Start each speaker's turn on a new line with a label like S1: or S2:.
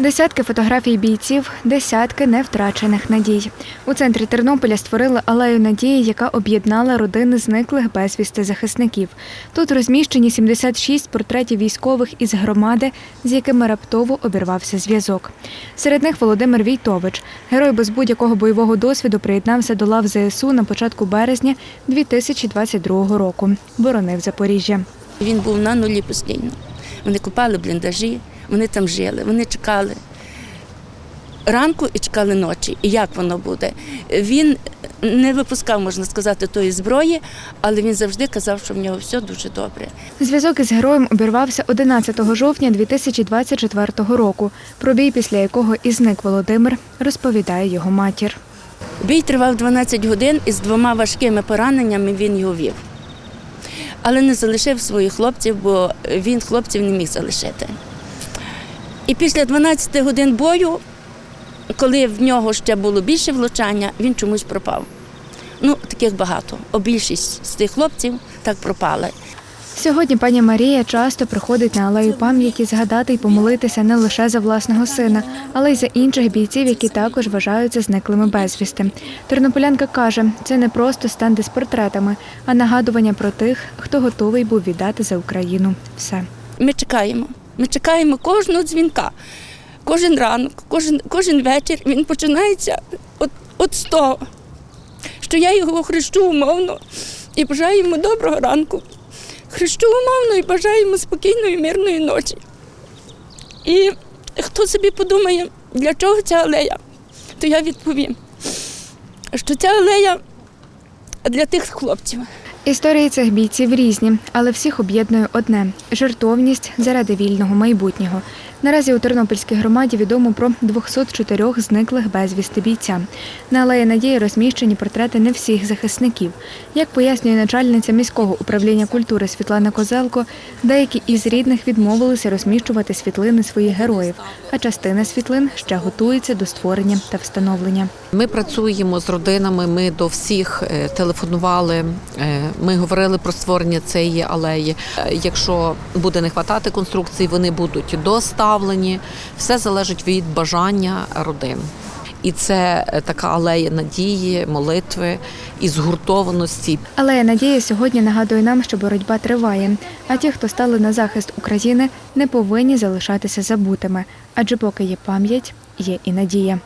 S1: Десятки фотографій бійців, десятки невтрачених надій. У центрі Тернополя створили алею надії, яка об'єднала родини зниклих безвісти захисників. Тут розміщені 76 портретів військових із громади, з якими раптово обірвався зв'язок. Серед них Володимир Війтович, герой без будь-якого бойового досвіду, приєднався до лав ЗСУ на початку березня 2022 року. Боронив Запоріжжя.
S2: Він був на нулі постійно. Вони купали бліндажі, вони там жили, вони чекали ранку і чекали ночі. І як воно буде? Він не випускав, можна сказати, тої зброї, але він завжди казав, що в нього все дуже добре.
S1: Зв'язок із героєм обірвався 11 жовтня 2024 року. Про бій, після якого і зник Володимир, розповідає його матір.
S2: Бій тривав 12 годин і з двома важкими пораненнями він його вів. Але не залишив своїх хлопців, бо він хлопців не міг залишити. І після 12 годин бою, коли в нього ще було більше влучання, він чомусь пропав. Ну, таких багато. А більшість з тих хлопців так пропали.
S1: Сьогодні пані Марія часто приходить на алею пам'яті згадати й помолитися не лише за власного сина, але й за інших бійців, які також вважаються зниклими безвісти. Тернополянка каже, це не просто стенди з портретами, а нагадування про тих, хто готовий був віддати за Україну все.
S2: Ми чекаємо. Ми чекаємо кожного дзвінка. Кожен ранок, кожен, кожен вечір він починається от, от з того, що я його хрещу умовно і бажаю йому доброго ранку. Хрещу умовно і бажаю йому спокійної, мирної ночі. І хто собі подумає, для чого ця алея, то я відповім, що ця алея для тих хлопців.
S1: Історії цих бійців різні, але всіх об'єднує одне жертовність заради вільного майбутнього. Наразі у Тернопільській громаді відомо про 204 зниклих безвісти бійця. На алеї Надії розміщені портрети не всіх захисників. Як пояснює начальниця міського управління культури Світлана Козелко, деякі із рідних відмовилися розміщувати світлини своїх героїв, а частина світлин ще готується до створення та встановлення.
S3: Ми працюємо з родинами. Ми до всіх е, телефонували. Ми говорили про створення цієї алеї. Е, Якщо буде не вистачати конструкцій, вони будуть доставлені. Все залежить від бажання родин. І це е, така алея надії, молитви і згуртованості.
S1: Алея Надії сьогодні нагадує нам, що боротьба триває. А ті, хто стали на захист України, не повинні залишатися забутими, адже поки є пам'ять, є і надія.